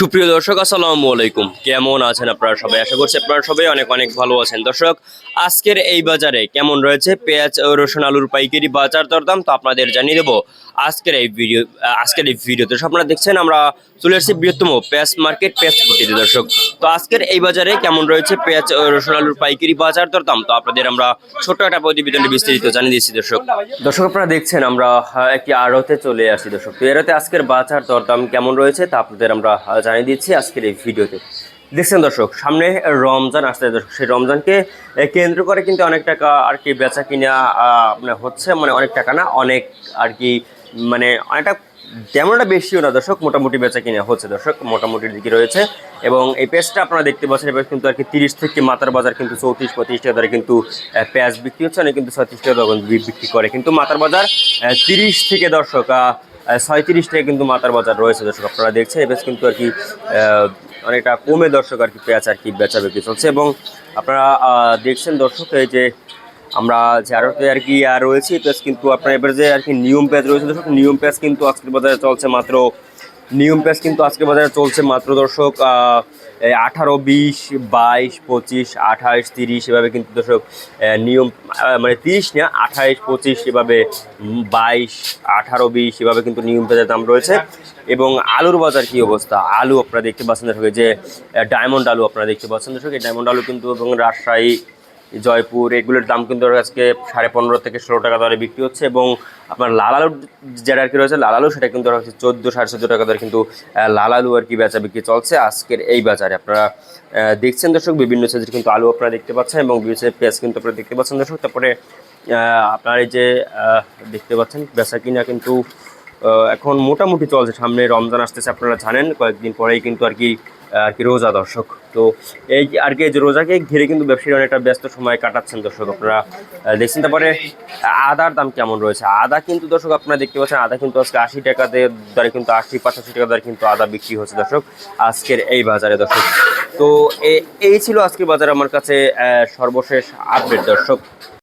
সুপ্রিয় দর্শক, আসসালামু আলাইকুম। কেমন আছেন আপনারা সবাই? আশা করছি আপনারা সবাই অনেক অনেক ভালো আছেন। দর্শক, আজকের এই বাজারে কেমন রয়েছে? পেঁয়াজ ও রসুন আলুর পাইকারি বাজার দরদাম তো আপনাদের জানিয়ে দেবো আজকের এই ভিডিও, আজকের এই ভিডিওতে। আপনারা দেখছেন, আমরা চলে এসেছি বৃহত্তম পেঁয়াজ মার্কেট, পেঁয়াজ পট্টিতে দর্শক, তো আজকের এই বাজারে কেমন রয়েছে? পেঁয়াজ ও রসুন আলুর পাইকারি বাজার দরদাম তো আপনাদের আমরা ছোট একটা প্রতিবেদনে বিস্তারিত জানিয়ে দিচ্ছি। দর্শক দর্শক, আপনারা দেখছেন, আমরা একটি আড়তে চলে আসি। দর্শক, তো এড়তে আজকের বাজার দরদাম কেমন রয়েছে তা আপনাদের আমরা জানিয়ে দিচ্ছি আজকের এই ভিডিওতে। দেখছেন দর্শক, সামনে রমজান আসছে। দর্শক, সেই রমজানকে কেন্দ্র করে কিন্তু অনেক টাকা আর কি বেচা কিনা মানে হচ্ছে মানে অনেক টাকা না, অনেক আর কি মানে অনেকটা তেমনটা বেশিও না দর্শক, মোটামুটি বেচা কিনা হচ্ছে দর্শক, মোটামুটির দিকে রয়েছে। এবং এই পেঁয়াজটা আপনারা দেখতে পাচ্ছেন এবার কিন্তু আর কি তিরিশ থেকে মাথার বাজার কিন্তু চৌত্রিশ, পঁয়ত্রিশ টাকা দরে কিন্তু পেঁয়াজ বিক্রি হচ্ছে, অনেক কিন্তু ছত্রিশ টাকা বিক্রি করে। কিন্তু মাথার বাজার তিরিশ থেকে দর্শক ছয়ত্রিশ টাকা কিন্তু মাতার বাজার রয়েছে, দর্শক আপনারা দেখছেন। এবার কিন্তু আর কি অনেকটা কমে দর্শক আর কি পেঁয়াজ আর কি বেচা বিক্রি চলছে এবং আপনারা দেখছেন দর্শক, এই যে আমরা যারতে আর কি আর রয়েছি। পেঁয়াজ কিন্তু আপনার এবার যে আর কি নিয়ম পেঁয়াজ রয়েছে দর্শক, নিয়ম পেঁয়াজ কিন্তু আজকের বাজারে চলছে মাত্র নিয়ম পেঁয়াজ কিন্তু আজকের বাজারে চলছে মাত্র দর্শক আঠারো, বিশ, বাইশ, পঁচিশ আঠাইশ তিরিশ এভাবে কিন্তু দর্শক নিয়ম মানে তিরিশ না আঠাইশ পঁচিশ এভাবে বাইশ, আঠারো, বিশ এভাবে কিন্তু নিয়ম পেঁয়াজের দাম রয়েছে। এবং আলুর বাজার কি অবস্থা? আলু আপনারা দেখতে পাচ্ছেন দর্শক যে ডায়মন্ড আলু আপনারা দেখতে পাচ্ছেন দর্শক, এই ডায়মন্ড আলু কিন্তু এবং রাজশাহী জয়পুর, এগুলোর দাম কিন্তু আজকে সাড়ে পনেরো থেকে ষোলো টাকা দরে বিক্রি হচ্ছে এবং আপনার লাল আলুর যেটা আর কি রয়েছে লাল আলু সেটা কিন্তু হচ্ছে চোদ্দ সাড়ে চোদ্দ টাকা দরে কিন্তু লাল আলু আর কি বেচা বিক্রি চলছে আজকের এই বাজারে। আপনারা দেখছেন দর্শক, বিভিন্ন সাইজের কিন্তু আলু আপনারা দেখতে পাচ্ছেন এবং বিভিন্ন সাইজের পেঁয়াজ কিন্তু আপনারা দেখতে পাচ্ছেন দর্শক। তারপরে আপনার এই যে দেখতে পাচ্ছেন বেচা কিনা কিন্তু এখন মোটামুটি চলছে। সামনে রমজান আসতেছে, আপনারা জানেন, কয়েকদিন পরেই কিন্তু আর কি আর কি রোজা দর্শক। তো এই আর কি যে রোজাকে ঘিরে কিন্তু ব্যবসায়ীরা অনেকটা ব্যস্ত সময় কাটাচ্ছেন দর্শক আপনারা। দেখছেন তারপরে আদার দাম কেমন রয়েছে? আদা কিন্তু দর্শক আপনারা দেখতে পাচ্ছেন, আদা কিন্তু আজকে আশি টাকাতে দ্বারা কিন্তু আশি, পঁচাশি টাকা দরে কিন্তু আদা বিক্রি হচ্ছে দর্শক আজকের এই বাজারে দর্শক। তো এই ছিল আজকের বাজার আমার কাছে সর্বশেষ আপডেট দর্শক।